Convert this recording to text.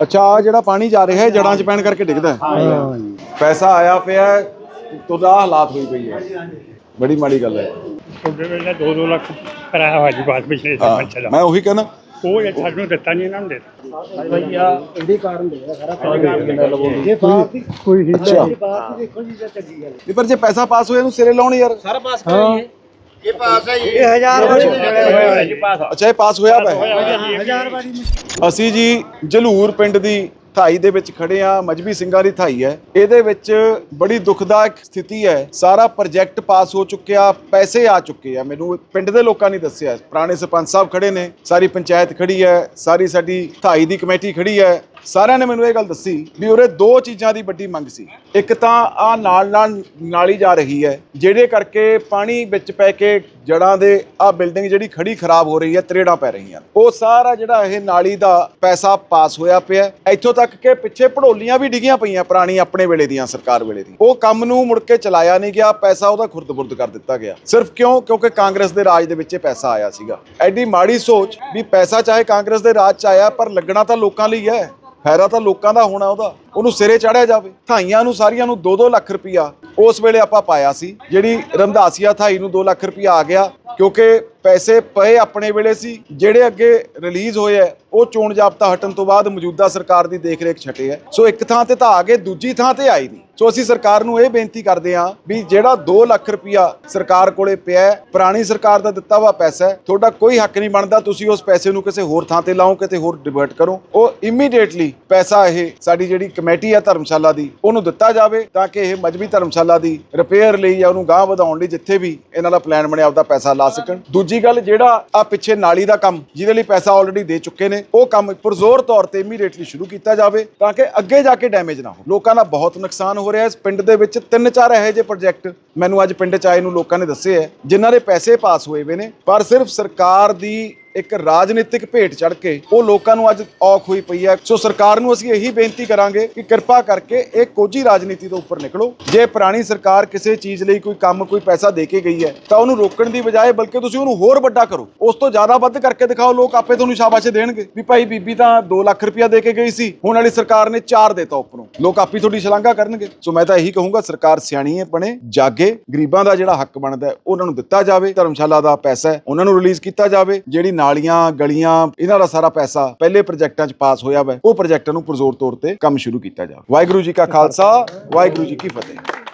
ਅੱਛਾ ਆ ਜਿਹੜਾ ਪਾਣੀ ਜਾ ਰਿਹਾ ਹੈ ਜੜਾਂ 'ਚ ਪੈਣ ਕਰਕੇ ਡਿੱਗਦਾ ਹੈ। ਪੈਸਾ ਆਇਆ ਪਿਆ ਹੈ, ਆਹ ਹਾਲਾਤ ਹੋਈ ਪਈ ਹੈ। ਬੜੀ ਮਾੜੀ ਗੱਲ ਹੈ। ਤੁਹਾਡੇ ਵੇਲੇ 2-2 ਲੱਖ ਕਰਾਇਆ ਹੋਇਆ ਜੀ ਬਾਅਦ ਪਿਛਲੇ ਹਾਂ, ਸਾਲ ਚਲਾ ਮੈਂ ਉਹੀ ਕਹਿੰਦਾ ਉਹ ਇਹ ਸਾਨੂੰ ਦਿੱਤਾ ਨਹੀਂ ਇਹਨਾਂ ਨੂੰ ਦਿੱਤਾ। ਭਈਆ ਇਹਦੇ ਕਾਰਨ ਦੇ ਸਾਰਾ ਕਾਰਨ ਜੇ ਦੀ ਕੋਈ ਹੀ ਅੱਛਾ ਦੀ ਦੇਖੋ ਜੀ ਤਾਂ ਚੱਲੀ ਗੱਲ ਨਹੀਂ ਪਰ ਜੇ ਪੈਸਾ ਪਾਸ ਹੋਇਆ ਇਹਨੂੰ ਸਿਰੇ ਲਾਉਣ ਯਾਰ। ਸਾਰਾ ਪਾਸ ਕਰਾਂਗੇ ਇਹ ਪਾਸ ਹੈ ਇਹ ਹਜ਼ਾਰ ਵਾਰੀ ਅੱਛਾ ਇਹ ਪਾਸ ਹੋਇਆ ਪਿਆ ਹਜ਼ਾਰ ਵਾਰੀ ਅਸੀਂ ਜੀ ਜਲੂਰ ਪਿੰਡ ਦੀ ਥਾਈ ਦੇ ਵਿੱਚ ਖੜੇ ਆ ਮਜਬੀ ਸਿੰਘਾਂ ਦੀ ਥਾਈ ਹੈ। ਇਹਦੇ ਵਿੱਚ ਬੜੀ ਦੁਖਦਾਇਕ ਸਥਿਤੀ ਹੈ। ਸਾਰਾ ਪ੍ਰੋਜੈਕਟ ਪਾਸ ਹੋ ਚੁੱਕਿਆ ਪੈਸੇ ਆ ਚੁੱਕੇ ਆ। ਮੈਨੂੰ ਪਿੰਡ ਦੇ ਲੋਕਾਂ ਨੇ ਦੱਸਿਆ। ਪੁਰਾਣੇ ਸਰਪੰਚ ਸਾਹਿਬ ਖੜੇ ਨੇ ਸਾਰੀ ਪੰਚਾਇਤ ਖੜੀ ਹੈ ਸਾਰੀ ਸਾਡੀ ਥਾਈ ਦੀ ਕਮੇਟੀ ਖੜੀ ਹੈ। ਸਾਰਿਆਂ ਨੇ ਮੈਨੂੰ ਇਹ ਗੱਲ ਦੱਸੀ ਵੀ ਉਰੇ ਦੋ ਚੀਜ਼ਾਂ ਦੀ ਵੱਡੀ ਮੰਗ ਸੀ। ਇੱਕ ਤਾਂ ਆ ਨਾਲ ਨਾਲ ਨਾਲੀ ਜਾ ਰਹੀ ਹੈ ਜਿਹੜੇ ਕਰਕੇ ਪਾਣੀ ਵਿੱਚ ਪੈ ਕੇ ਜੜਾਂ ਦੇ ਆ ਬਿਲਡਿੰਗ ਜਿਹੜੀ ਖੜੀ ਖਰਾਬ ਹੋ ਰਹੀ ਹੈ, ਤਰੇੜਾਂ ਪੈ ਰਹੀਆਂ ਉਹ ਸਾਰਾ ਜਿਹੜਾ ਇਹ ਨਾਲੀ ਦਾ ਪੈਸਾ ਪਾਸ ਹੋਇਆ ਪਿਆ ਇੱਥੋਂ ਤੱਕ ਕਿ ਪਿੱਛੇ ਪੜੋਲੀਆਂ ਵੀ ਡਿੱਗੀਆਂ ਪਈਆਂ ਪੁਰਾਣੀ ਆਪਣੇ ਵੇਲੇ ਦੀਆਂ, ਸਰਕਾਰ ਵੇਲੇ ਦੀ ਉਹ ਕੰਮ ਨੂੰ ਮੁੜ ਕੇ ਚਲਾਇਆ ਨਹੀਂ ਗਿਆ, ਪੈਸਾ ਉਹਦਾ ਖੁਰਦ-ਬੁਰਦ ਕਰ ਦਿੱਤਾ ਗਿਆ। ਸਿਰਫ ਕਿਉਂ? ਕਿਉਂਕਿ ਕਾਂਗਰਸ ਦੇ ਰਾਜ ਦੇ ਵਿੱਚ ਇਹ ਪੈਸਾ ਆਇਆ ਸੀਗਾ। ਐਡੀ ਮਾੜੀ ਸੋਚ ਵੀ ਪੈਸਾ ਚਾਹੇ ਕਾਂਗਰਸ ਦੇ ਰਾਜ ਚ ਆਇਆ, ਪਰ ਲੱਗਣਾ ਤਾਂ ਲੋਕਾਂ ਲਈ ਹੈ। ਫਾਇਦਾ ਤਾਂ ਲੋਕਾਂ ਦਾ ਹੋਣਾ ਉਹਦਾ। ਉਹਨੂੰ ਸਿਰੇ ਚੜਿਆ ਜਾਵੇ। ਥਾਈਆਂ ਨੂੰ, ਸਾਰੀਆਂ ਨੂੰ 2-2 ਲੱਖ ਰੁਪਇਆ ਉਸ ਵੇਲੇ ਆਪਾਂ ਪਾਇਆ ਸੀ। ਜਿਹੜੀ ਰੰਧਾਸੀਆ ਥਾਈ ਨੂੰ 2 ਲੱਖ ਰੁਪਇਆ ਆ ਗਿਆ। ਕਿਉਂਕਿ ਪੈਸੇ ਪਏ ਆਪਣੇ ਵੇਲੇ ਸੀ। ਜਿਹੜੇ ਅੱਗੇ ਰਿਲੀਜ਼ ਹੋਏ ਐ ਉਹ ਚੋਣ ਜਾਬਤਾ ਹਟਣ ਤੋਂ ਬਾਅਦ ਮੌਜੂਦਾ ਸਰਕਾਰ ਦੀ ਦੇਖਰੇਖ ਛਟੇ ਐ ਸੋ ਇੱਕ ਥਾਂ ਤੇ ਤਾਂ ਆ ਗਏ, ਦੂਜੀ ਥਾਂ ਤੇ ਆਈ ਨਹੀਂ। ਸੋ ਅਸੀਂ ਸਰਕਾਰ ਨੂੰ ਇਹ ਬੇਨਤੀ ਕਰਦੇ ਹਾਂ ਵੀ ਜਿਹੜਾ 2 ਲੱਖ ਰੁਪਇਆ ਸਰਕਾਰ ਕੋਲੇ ਪਿਆ ਹੈ, ਪੁਰਾਣੀ ਸਰਕਾਰ ਦਾ ਦਿੱਤਾ ਵਾ ਪੈਸਾ ਤੁਹਾਡਾ ਕੋਈ ਹੱਕ ਨਹੀਂ ਬਣਦਾ ਤੁਸੀਂ ਉਸ ਪੈਸੇ ਨੂੰ ਕਿਸੇ ਹੋਰ ਥਾਂ ਤੇ ਲਾਓ ਕਿਤੇ ਹੋਰ ਡਿਵਰਟ ਕਰੋ। ਉਹ ਇਮੀਡੀਏਟਲੀ ਪੈਸਾ ਇਹ ਸਾਡੀ ਜਿਹੜੀ ਕਮੇਟੀ ਹੈ ਧਰਮਸ਼ਾਲਾ ਦੀ ਉਹਨੂੰ ਦਿੱਤਾ ਜਾਵੇ ਤਾਂ ਕਿ ਇਹ ਮਜਬੀ ਧਰਮਸ਼ਾਲਾ ਦੀ ਰਿਪੇਅਰ ਲਈ ਜਾਂ ਉਹਨੂੰ ਗਾਂਹ ਵਧਾਉਣ ਲਈ ਜਿੱਥੇ ਵੀ ਇਹਨਾਂ ਦਾ ਪਲਾਨ ਬਣਿਆ ਆਪਦਾ ਪੈਸਾ ਲਾ ਸਕਣ। ਦੂਜੀ ਗੱਲ ਜਿਹੜਾ ਆ ਪਿੱਛੇ ਨਾਲੀ ਦਾ ਕੰਮ ਜਿਹਦੇ ਲਈ ਪੈਸਾ ਆਲਰੇਡੀ ਦੇ ਚੁੱਕੇ ਨੇ ਉਹ ਕੰਮ ਪੁਰਜ਼ੋਰ ਤੌਰ ਤੇ ਇਮੀਡੀਏਟਲੀ ਸ਼ੁਰੂ ਕੀਤਾ ਜਾਵੇ ਤਾਂ ਕਿ ਅੱਗੇ ਜਾ ਕੇ ਡੈਮੇਜ ਨਾ ਹੋ ਲੋਕਾਂ ਦਾ ਬਹੁਤ ਨੁਕਸਾਨ ਹੋ ਰਿਹਾ ਇਸ ਪਿੰਡ ਦੇ ਵਿੱਚ ਤਿੰਨ ਚਾਰ ਇਹੋ ਜਿਹੇ ਪ੍ਰੋਜੈਕਟ ਮੈਨੂੰ ਅੱਜ ਪਿੰਡ ਚ ਆਏ ਨੂੰ ਲੋਕਾਂ ਨੇ ਦੱਸੇ ਹੈ, ਜਿਨ੍ਹਾਂ ਦੇ ਪੈਸੇ ਪਾਸ ਹੋਏ ਵੇ ਨੇ, ਪਰ ਸਿਰਫ ਸਰਕਾਰ ਦੀ ਇੱਕ ਰਾਜਨੀਤਿਕ ਭੇਟ ਚੜ ਕੇ ਉਹ ਲੋਕਾਂ ਨੂੰ ਅੱਜ ਔਖ ਹੋਈ ਪਈ ਹੈ। ਸੋ ਸਰਕਾਰ ਨੂੰ ਅਸੀਂ ਇਹੀ ਬੇਨਤੀ ਕਰਾਂਗੇ ਕਿ ਕਿਰਪਾ ਕਰਕੇ ਇਹ ਕੋਝੀ ਰਾਜਨੀਤੀ ਤੋਂ ਉੱਪਰ ਨਿਕਲੋ। ਜੇ ਪੁਰਾਣੀ ਸਰਕਾਰ ਕਿਸੇ ਚੀਜ਼ ਲਈ ਕੋਈ ਕੰਮ, ਕੋਈ ਪੈਸਾ ਦੇ ਕੇ ਗਈ ਹੈ, ਤਾਂ ਉਹਨੂੰ ਰੋਕਣ ਦੀ ਬਜਾਏ ਬਲਕਿ ਤੁਸੀਂ ਉਹਨੂੰ ਹੋਰ ਵੱਡਾ ਕਰੋ। ਉਸ ਤੋਂ ਜ਼ਿਆਦਾ ਵੱਧ ਕਰਕੇ ਦਿਖਾਓ, ਲੋਕ ਆਪੇ ਤੁਹਾਨੂੰ ਸ਼ਾਬਾਸ਼ ਦੇਣਗੇ ਵੀ ਭਾਈ ਬੀਬੀ ਤਾਂ 2 ਲੱਖ ਰੁਪਇਆ ਦੇ ਕੇ ਗਈ ਸੀ, ਹੁਣ ਵਾਲੀ ਸਰਕਾਰ ਨੇ 4 ਦੇਤਾ ਉੱਪਰੋਂ। ਲੋਕ ਆਪੀ ਤੁਹਾਡੀ ਸ਼ਲਾਘਾ ਕਰਨਗੇ। ਸੋ ਮੈਂ ਤਾਂ ਇਹੀ ਕਹੂੰਗਾ, ਸਰਕਾਰ ਸਿਆਣੀ ਹੈ ਬਣੇ ਜਾਗੇ, ਗਰੀਬਾਂ ਦਾ ਜਿਹੜਾ ਹੱਕ ਬਣਦਾ ਉਹਨਾਂ ਨੂੰ ਦਿੱਤਾ ਜਾਵੇ। ਧਰਮਸ਼ਾਲਾ ਦਾ ਪੈਸਾ ਉਹਨਾਂ ਨੂੰ ਰਿਲੀਜ਼ ਕੀਤਾ ਜਾਵੇ। ਜਿਹੜੀ ਨਾਲੀਆਂ, ਗਲੀਆਂ, ਇਹਨਾਂ ਦਾ ਸਾਰਾ ਪੈਸਾ ਪਹਿਲੇ ਪ੍ਰੋਜੈਕਟਾਂ 'ਚ ਪਾਸ ਹੋਇਆ ਵਾ। ਉਹ ਪ੍ਰੋਜੈਕਟਾਂ ਨੂੰ ਪੁਰਜ਼ੋਰ ਤੌਰ ਤੇ ਕੰਮ ਸ਼ੁਰੂ ਕੀਤਾ ਜਾਵੇ ਵਾਹਿਗੁਰੂ ਜੀ ਕਾ ਖਾਲਸਾ, ਵਾਹਿਗੁਰੂ ਜੀ ਕੀ ਫਤਿਹ।